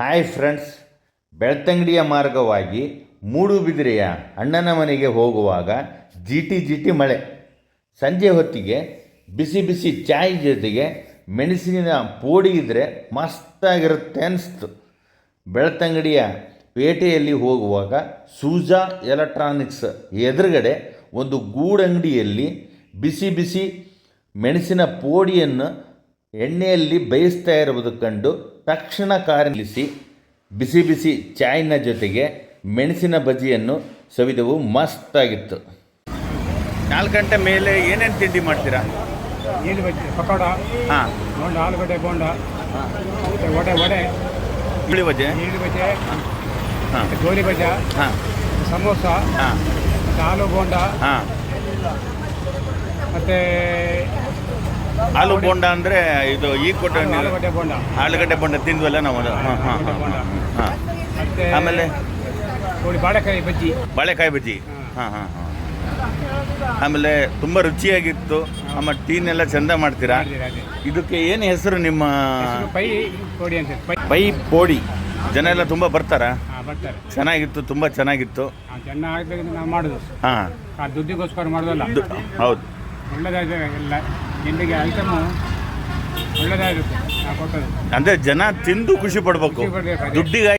Hi friends, ಬೆಳ್ತಂಗಡಿಯ ಮಾರ್ಗವಾಗಿ ಮೂಡುಬಿದಿರೆಯ ಅಣ್ಣನ ಮನೆಗೆ ಹೋಗುವಾಗ ಜಿಟಿ ಜಿಟಿ ಮಳೆ. ಸಂಜೆ ಹೊತ್ತಿಗೆ ಬಿಸಿ ಬಿಸಿ ಚಾಯ್ ಜೊತೆಗೆ ಮೆಣಸಿನ ಪೋಡಿ ಇದ್ದರೆ ಮಸ್ತಾಗಿರುತ್ತೆ ಅನಿಸ್ತು. ಬೆಳ್ತಂಗಡಿಯ ಪೇಟೆಯಲ್ಲಿ ಹೋಗುವಾಗ ಸೂಜಾ ಎಲೆಕ್ಟ್ರಾನಿಕ್ಸ್ ಎದುರುಗಡೆ ಒಂದು ಗೂಡಂಗಡಿಯಲ್ಲಿ ಬಿಸಿ ಬಿಸಿ ಮೆಣಸಿನ ಪೋಡಿಯನ್ನು ಎಣ್ಣೆಯಲ್ಲಿ ಬೇಯಿಸ್ತಾ ಇರುವುದು ಕಂಡು ತಕ್ಷಣ ಕಾರು ನಿಲ್ಲಿಸಿ ಬಿಸಿ ಬಿಸಿ ಚಾಯ್ನ ಜೊತೆಗೆ ಮೆಣಸಿನ ಬಜ್ಜಿಯನ್ನು ಸವಿದವು ಮಸ್ತಾಗಿತ್ತು. ನಾಲ್ಕು ಗಂಟೆ ಮೇಲೆ ಏನೇನು ತಿಂಡಿ ಮಾಡ್ತೀರಾ? ನೀರು ಬಜ್ಜಿ ಪಕೋಡ ಹಾಂ. ಬೋಂಡ ಆಲೂಗಡ್ಡೆ ಬೋಂಡ ಮತ್ತೆ ವಡೆ ವಡೆ ಹುಳಿ ಬಜ್ಜೆ? ನೀರು ಬಜ್ಜೆ ಹಾಂ. ಗೋಲಿ ಬಜ್ಜ ಹಾಂ. ಸಮೋಸ ಹಾಂ. ಆಲೂ ಬೋಂಡ ಹಾಂ. ಮತ್ತೆ ಆಲೂ ಬೋಂಡ ಅಂದರೆ ಇದು ಈ ಕೊಟ್ಟ ಆಲೂಗಡ್ಡೆ ಬೋಂಡ ತಿಂದ್ವಲ್ಲ ನಾವು ಹಾಂ ಹಾಂ ಹಾಂ ಆಮೇಲೆ? ಬಾಳೆಕಾಯಿ ಬಜ್ಜಿ. ಬಾಳೆಕಾಯಿ ಬಜ್ಜಿ. ಹಾಂ. ಹಾಂ ಹಾಂ ಆಮೇಲೆ ತುಂಬ ರುಚಿಯಾಗಿತ್ತು. ಆಮೇಲೆ ಟೀನೆಲ್ಲ ಚಂದ ಮಾಡ್ತೀರಾ? ಇದಕ್ಕೆ ಏನು ಹೆಸರು ನಿಮ್ಮ ಪೈ ಕೋಡಿ ಅಂತ ಪೈ ಪೋಡಿ. ಜನ ಎಲ್ಲ ತುಂಬ ಬರ್ತಾರಾ? ಚೆನ್ನಾಗಿತ್ತು ತುಂಬ ಚೆನ್ನಾಗಿತ್ತು. ನಾವು ಮಾಡೋದು. ಹಾಂ. ದುಡ್ಡಿಗೋಸ್ಕರ ಮಾಡೋದಲ್ಲ. ಹೌದು. ಒಳ್ಳೆದಾಗಿದೆ ಎಲ್ಲ. ತಿಂಡಿಗೆ ಐಟಮು ಒಳ್ಳೆದಾಗಿರುತ್ತೆ ನಾವು ಕೊಟ್ಟದ್ದು ಅಂದರೆ ಜನ ತಿಂದು ಖುಷಿ ಪಡ್ಬೇಕು. ಖುಷಿ ಪಡ್ಬೇಕು ದುಡ್ಡಿಗಾಗಿ